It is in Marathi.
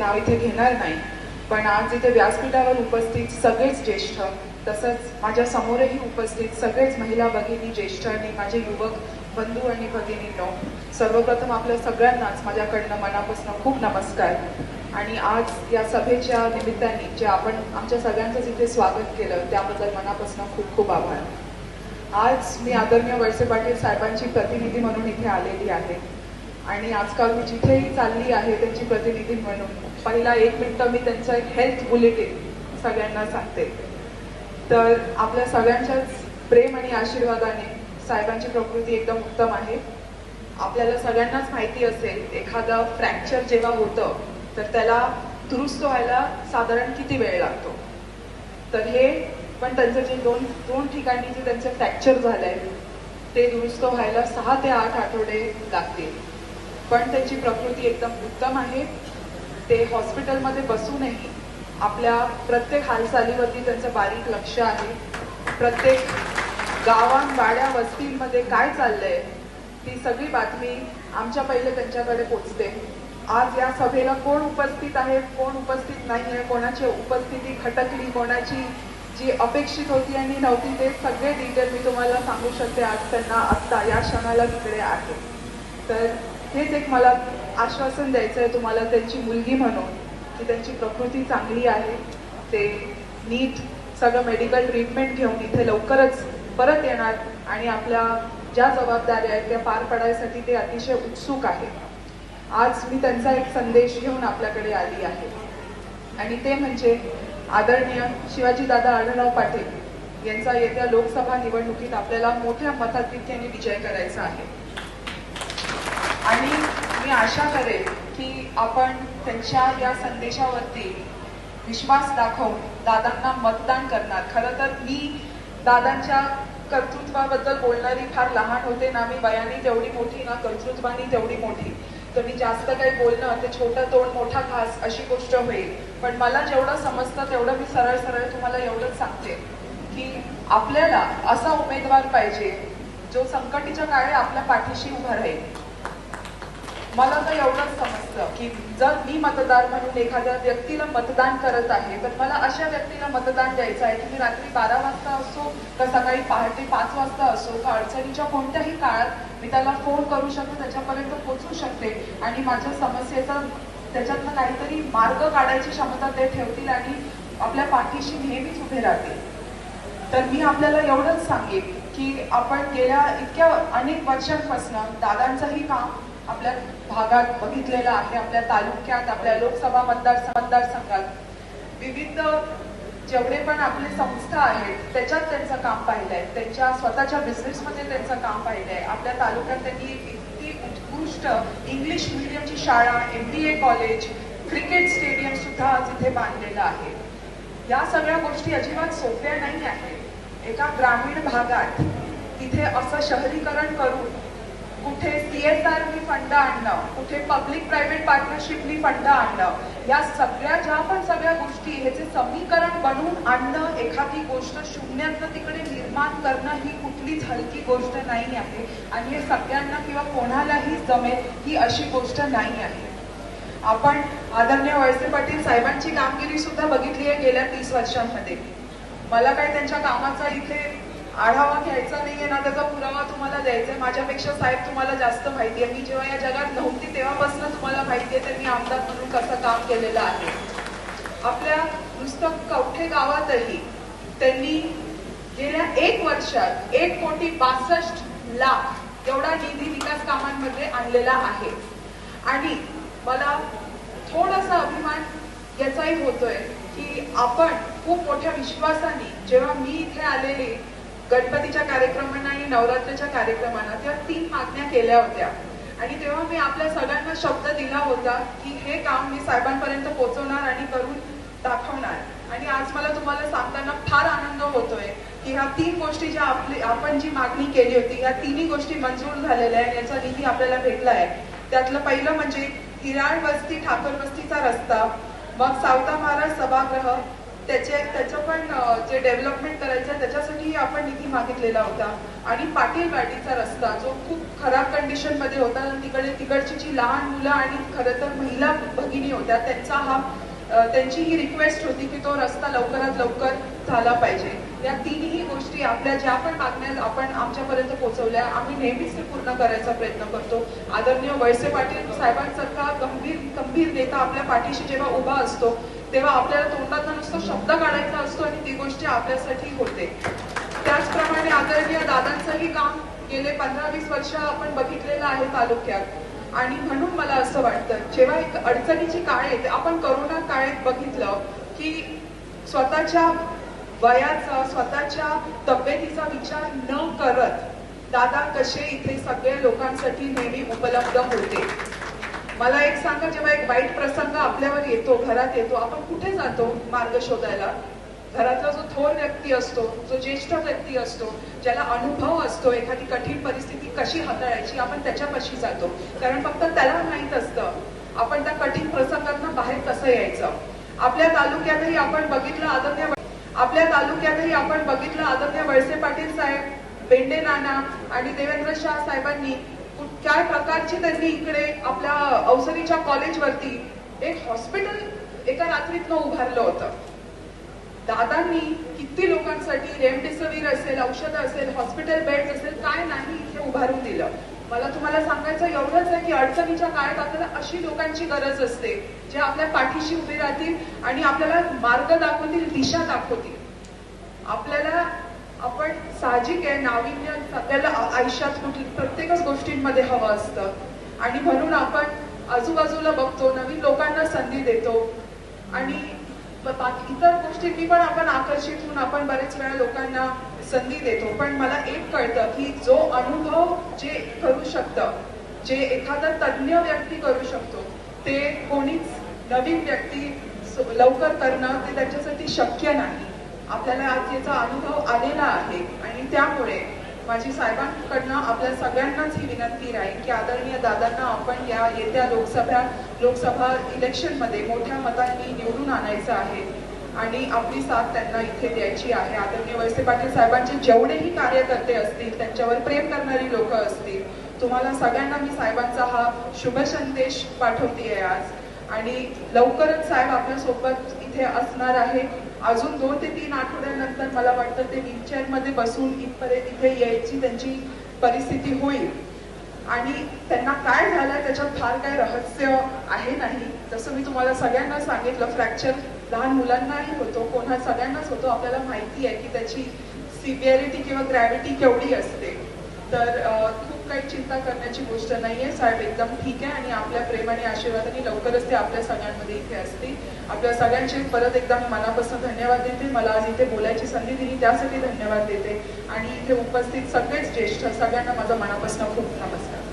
नाव इथे घेणार नाही. पण आज इथे व्यासपीठावर उपस्थित सगळेच ज्येष्ठ तसंच माझ्या समोरही उपस्थित सगळेच महिला भगिनी ज्येष्ठ आणि माझे युवक बंधू आणि भगिनींनो सर्वप्रथम आपल्या सगळ्यांनाच माझ्याकडनं मनापासून खूप नमस्कार. आणि आज या सभेच्या निमित्ताने जे आपण आमच्या सगळ्यांचंच इथे स्वागत केलं त्याबद्दल मनापासून खूप खूप आभार. आज मी आदरणीय वळसे पाटील साहेबांची प्रतिनिधी म्हणून इथे आलेली आहे. आणि आजकाल मी जिथेही चालली आहे त्यांची प्रतिनिधी म्हणून पहिला एक मिनटं मी त्यांचं एक हेल्थ बुलेटिन सगळ्यांना सांगते. तर आपल्या सगळ्यांच्याच प्रेम आणि आशीर्वादाने साहेबांची प्रकृती एकदम उत्तम आहे. आपल्याला सगळ्यांनाच माहिती असेल एखादं फ्रॅक्चर जेव्हा होतं तर त्याला दुरुस्त व्हायला साधारण किती वेळ लागतो? तर हे पण त्यांचं जे दोन दोन ठिकाणी जे त्यांचं फ्रॅक्चर झालंय ते दुरुस्त व्हायला सहा ते आठ आठवडे लागतील. पण त्यांची प्रकृती एकदम उत्तम आहे. ते हॉस्पिटलमध्ये बसूनही आपल्या प्रत्येक हालचालीवरती त्यांचं बारीक लक्ष आहे. प्रत्येक गावां वाड्या वस्तींमध्ये काय चाललंय ती सगळी बातमी आमच्या पहिले त्यांच्याकडे पोचते. आज या सभेला कोण उपस्थित आहे कोण उपस्थित नाही आहे कोणाची उपस्थिती खटकली कोणाची जी अपेक्षित होती आणि नव्हती ते सगळे डिटेल मी तुम्हाला सांगू शकते आज त्यांना आत्ता या क्षणाला तिकडे आहे. तर हेच एक मला आश्वासन द्यायचं आहे तुम्हाला त्यांची मुलगी म्हणून की त्यांची प्रकृती चांगली आहे ते नीट सगळं मेडिकल ट्रीटमेंट घेऊन इथे लवकरच परत येणार आणि आपल्या ज्या जबाबदाऱ्या आहेत त्या पार पाडायसाठी ते अतिशय उत्सुक आहे. आज मी त्यांचा एक संदेश घेऊन आपल्याकडे आली आहे. आणि ते म्हणजे आदरणीय शिवाजीदादा आढळराव पाटील यांचा येत्या लोकसभा निवडणुकीत आपल्याला मोठ्या मताधिक्याने विजय करायचा आहे. आणि मी आशा करेन की आपण त्यांच्या या संदेशावरती विश्वास दाखवून दादांना मतदान करणार. खरं तर मी दादांच्या कर्तृत्वाबद्दल बोलणारी फार लहान होते ना मी वयाने तेवढी मोठी ना कर्तृत्वानी तेवढी मोठी. तर मी जास्त काही बोलणं ते छोटं तोंड मोठा घास अशी गोष्ट होईल. पण मला जेवढं समजतं तेवढं मी सरळ सरळ तुम्हाला एवढंच सांगते की आपल्याला असा उमेदवार पाहिजे जो संकटीच्या काळी आपल्या पाठीशी उभा राहील. मला तर एवढंच समजतं की जर मी मतदार म्हणून एखाद्या व्यक्तीला मतदान करत आहे तर मला अशा व्यक्तीला मतदान द्यायचं आहे की मी रात्री बारा वाजता असो का सकाळी पहाटे पाच वाजता असो का अडचणीच्या कोणत्याही काळात मी त्याला फोन करू शकते त्याच्यापर्यंत पोचू शकते आणि माझ्या समस्येचा त्याच्यातनं काहीतरी मार्ग काढायची क्षमता ते ठेवतील आणि आपल्या पाठीशी नेहमीच उभे राहतील. तर मी आपल्याला एवढंच सांगेन की आपण गेल्या इतक्या अनेक वर्षांपासून दादांचंही काम आपल्या भागात बघितलेलं आहे आपल्या तालुक्यात आपल्या लोकसभा मतदार मतदारसंघात विविध जेवढे पण आपले संस्था आहेत त्याच्यात त्यांचं काम पाहिलंय. त्यांच्या स्वतःच्या बिझनेसमध्ये त्यांचं काम पाहिलंय. आपल्या तालुक्यात त्यांनी इतकी उत्कृष्ट इंग्लिश मिडियमची शाळा M B A college cricket stadium सुद्धा तिथे बांधलेलं आहे. या सगळ्या गोष्टी अजिबात सोप्या नाही आहेत. एका ग्रामीण भागात तिथे असं शहरीकरण करून कुठे सी एस आर फंड आणणं कुठे पब्लिक प्रायव्हेट पार्टनरशिपनी फंड आणणं या सगळ्या ज्या पण सगळ्या गोष्टी ह्याचे समीकरण बनवून आणणं एखादी गोष्ट शून्यातनं तिकडे निर्माण करणं ही कुठलीच हलकी गोष्ट नाही आहे. आणि हे सगळ्यांना किंवा कोणालाही जमेल ही अशी गोष्ट नाही आहे. आपण आदरणीय वळसे पाटील साहेबांची कामगिरी सुद्धा बघितली आहे गेल्या तीस वर्षांमध्ये. मला काय त्यांच्या कामाचा इथे आढावा घ्यायचा नाहीये ना त्याचा पुरावा तुम्हाला द्यायचा आहे माझ्यापेक्षा साहेब तुम्हाला जास्त माहिती आहे मी जेव्हा या जगात नव्हती तेव्हापासून तुम्हाला माहिती आहे त्यांनी आमदार म्हणून कसं काम केलेलं आहे. आपल्या नुसतं कवठे गावातही त्यांनी गेल्या एक वर्षात एक कोटी बासष्ट लाख एवढा निधी विकास कामांमध्ये आणलेला आहे. आणि मला थोडासा अभिमान याचाही होतोय की आपण खूप मोठ्या विश्वासाने जेव्हा मी इथे आलेली गणपतीच्या कार्यक्रमांना आणि नवरात्रीच्या कार्यक्रमांना त्या तीन मागण्या केल्या होत्या. आणि तेव्हा मी आपल्या सगळ्यांना शब्द दिला होता की हे काम मी साहेबांपर्यंत पोहोचवणार आणि करून दाखवणार. आणि आज मला तुम्हाला सांगताना फार आनंद होतोय की ह्या तीन गोष्टी ज्या आपली आपण जी मागणी केली होती ह्या तिन्ही गोष्टी मंजूर झालेल्या आहेत याचा निधी आपल्याला भेटला आहे. त्यातलं पहिलं म्हणजे हिराळ वस्ती ठाकर वस्तीचा रस्ता मग सावता महाराज सभागृह त्याचे त्याचं पण जे डेव्हलपमेंट करायचं त्याच्यासाठी आपण निधी मागितलेला होता. आणि पाटील वाडीचा रस्ता जो खूप खराब कंडिशनमध्ये होता तिकडे तिकडची जी लहान मुलं आणि खरं तर महिला भगिनी होत्या त्यांचा हा त्यांची ही रिक्वेस्ट होती की तो रस्ता लवकरात लवकर झाला पाहिजे. या तीनही गोष्टी आपल्या ज्या पण मागण्या आपण आमच्यापर्यंत पोहोचवल्या आम्ही नेहमीच ते पूर्ण करायचा प्रयत्न करतो. आदरणीय वळसे पाटील साहेबांसारखा गंभीर गंभीर नेता आपल्या पाठीशी जेव्हा उभा असतो तेव्हा आपल्याला तोंडातून नुसतं शब्द काढायचा असतो आणि ती गोष्टी आपल्यासाठी होते. त्याचप्रमाणे आदरणीय दादांचंही काम गेले पंधरा वीस वर्ष आपण बघितलेलं आहे तालुक्यात. आणि म्हणून मला असं वाटतं जेव्हा एक अडचणीची काळ येते आपण करोना काळात बघितलं की स्वतःच्या वयाचा स्वतःच्या तब्येतीचा विचार न करत दादा कसे इथे सगळ्या लोकांसाठी नेहमी उपलब्ध होते. मला एक सांगा जेव्हा एक वाईट प्रसंग आपल्यावर येतो घरात येतो आपण कुठे जातो मार्ग शोधायला? घरातला जो थोर व्यक्ती असतो जो ज्येष्ठ व्यक्ती असतो ज्याला अनुभव असतो एखादी कठीण परिस्थिती कशी हाताळायची आपण त्याच्यापाशी जातो. कारण फक्त त्याला माहीत असतं आपण त्या कठीण प्रसंगांना बाहेर कसं यायचं. आपल्या तालुक्यातही आपण बघितलं आदन्य आपल्या तालुक्यातही आपण बघितलं आदन्य वळसे पाटील साहेब बेंडे नाना आणि देवेंद्र शाह साहेबांनी काय प्रकारची त्यांनी इकडे आपल्या अवसरीच्या कॉलेजवरती एक हॉस्पिटल एका रात्रीतनं उभारलं होतं. दादांनी किती लोकांसाठी रेमडेसिवीर असेल औषधं असेल हॉस्पिटल बेड असेल काय नाही इथे उभारून दिलं. मला तुम्हाला सांगायचं एवढंच आहे की अडचणीच्या काळात आपल्याला अशी लोकांची गरज असते जे आपल्या पाठीशी उभे राहतील आणि आपल्याला मार्ग दाखवतील दिशा दाखवतील. आपल्याला आपण साहजिक आहे नाविन्य आपल्याला आयुष्यात कुठली प्रत्येकच गोष्टींमध्ये हवं असतं. आणि म्हणून आपण आजूबाजूला बघतो नवीन लोकांना संधी देतो. आणि बाकी इतर गोष्टींनी पण आपण आकर्षित होऊन आपण बरेच वेळा लोकांना संधी देतो. पण मला एक कळतं की जो अनुभव जे करू शकतं जे एखादा तज्ज्ञ व्यक्ती करू शकतो ते कोणीच नवीन व्यक्ती लवकर करणं ते त्याच्यासाठी शक्य नाही. आपल्याला आज याचा अनुभव आलेला आहे. आणि त्यामुळे माझी साहेबांकडनं आपल्या सगळ्यांनाच ही विनंती राहील की आदरणीय दादांना आपण या येत्या लोकसभा लोकसभा इलेक्शनमध्ये मोठ्या मतांनी निवडून आणायचं आहे. आणि आपली साथ त्यांना इथे द्यायची आहे. आदरणीय वळसे पाटील साहेबांचे जेवढेही कार्यकर्ते असतील त्यांच्यावर प्रेम करणारी लोक असतील तुम्हाला सगळ्यांना मी साहेबांचा हा शुभ संदेश पाठवते आज. आणि लवकरच साहेब आपल्यासोबत इथे असणार आहे. अजून दोन ते तीन आठवड्यानंतर मला वाटतं ते व्हीलचेअरमध्ये बसून इथपर्यंत इथे यायची त्यांची परिस्थिती होईल. आणि त्यांना काय झालंय त्याच्यात फार काय रहस्य आहे नाही. जसं मी तुम्हाला सगळ्यांना सांगितलं फ्रॅक्चर लहान मुलांनाही होतो कोणा सगळ्यांनाच होतो. आपल्याला माहिती आहे की त्याची सिव्हिअरिटी किंवा ग्रॅव्हिटी केवढी असते. तर खूप काही चिंता करण्याची गोष्ट नाहीये. साहेब एकदम ठीक आहे आणि आपल्या प्रेम आणि आशीर्वादाने लवकरच ते आपल्या सगळ्यांमध्ये इथे असतील. आपल्या सगळ्यांचे परत एकदा मी मनापासून धन्यवाद देते. मला आज इथे बोलायची संधी दिली त्यासाठी धन्यवाद देते. आणि इथे उपस्थित सगळेच ज्येष्ठ सगळ्यांना माझा मनापासून खूप नमस्कार.